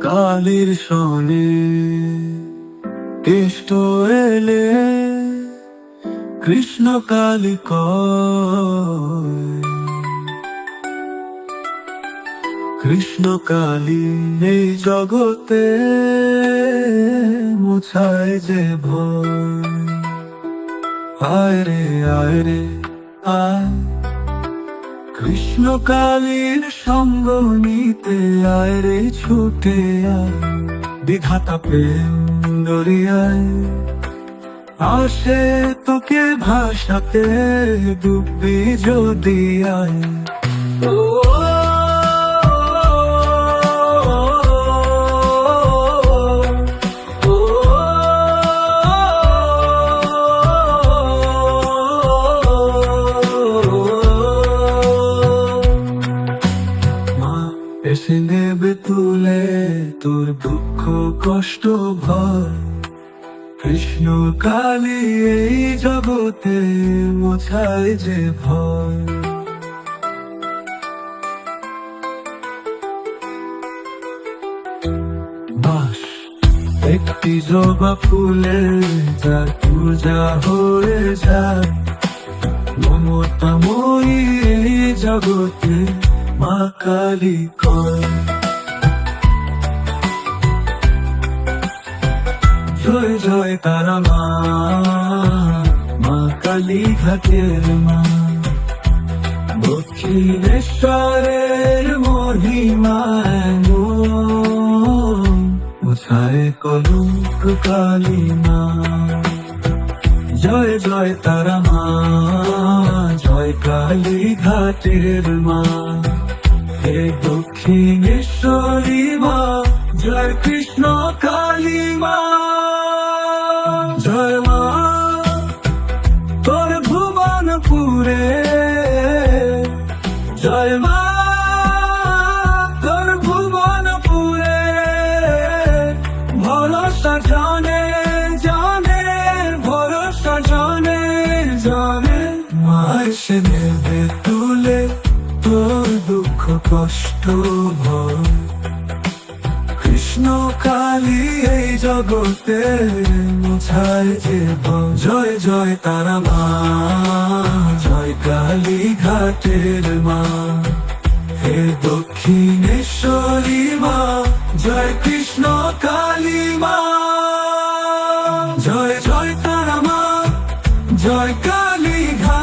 কালীর শনে কেষ্ট এলে কৃষ্ণ কালী কৃষ্ণ কালী এই জগতে মুছায় যে ভয়। আয় রে আয় রে, আয়। কৃষ্ণ কালীর সঙ্গ নিতে আয় রে ছুটে আয়। বিধাতা প্রেম আসে তোকে ভাষাতে ডুববি যদি আয়। তুলে তোর দুঃখ, কষ্ট, ভয়। কৃষ্ণ কালী এই জগতে মোছায় যে ভয়। বাস, একটি জবা ফুলে যা পূজা হয়ে যায়। মমতাময়ী এই জগতে মা কালী কয়। জয় জয় তারা মা। মা কালী ঘাটের মা। দক্ষিণেশ্বরের মহিমায় মুছায় কলুক কালী মা। জয় জয় তারা মা, জয় কালী ঘাটের মা। হে দক্ষিণেশ্বরী মা, জয় কৃষ্ণ কালী ভুবনপুরে জয় মা তোর ভুবনপুরে ভরসা জানে জানে, ভরসা জানে জানে। মার সে নেবে তুলে তোর দুঃখ, কষ্ট, ভয়। কৃষ্ণ কালী এই জগতে মুছায় যে। জয় জয় তারা মা। কালীঘাটের মা, হে দক্ষিণেশ্বরী মা, জয় কৃষ্ণ কালী মা। জয় জয় তারা মা, জয় কালীঘাট।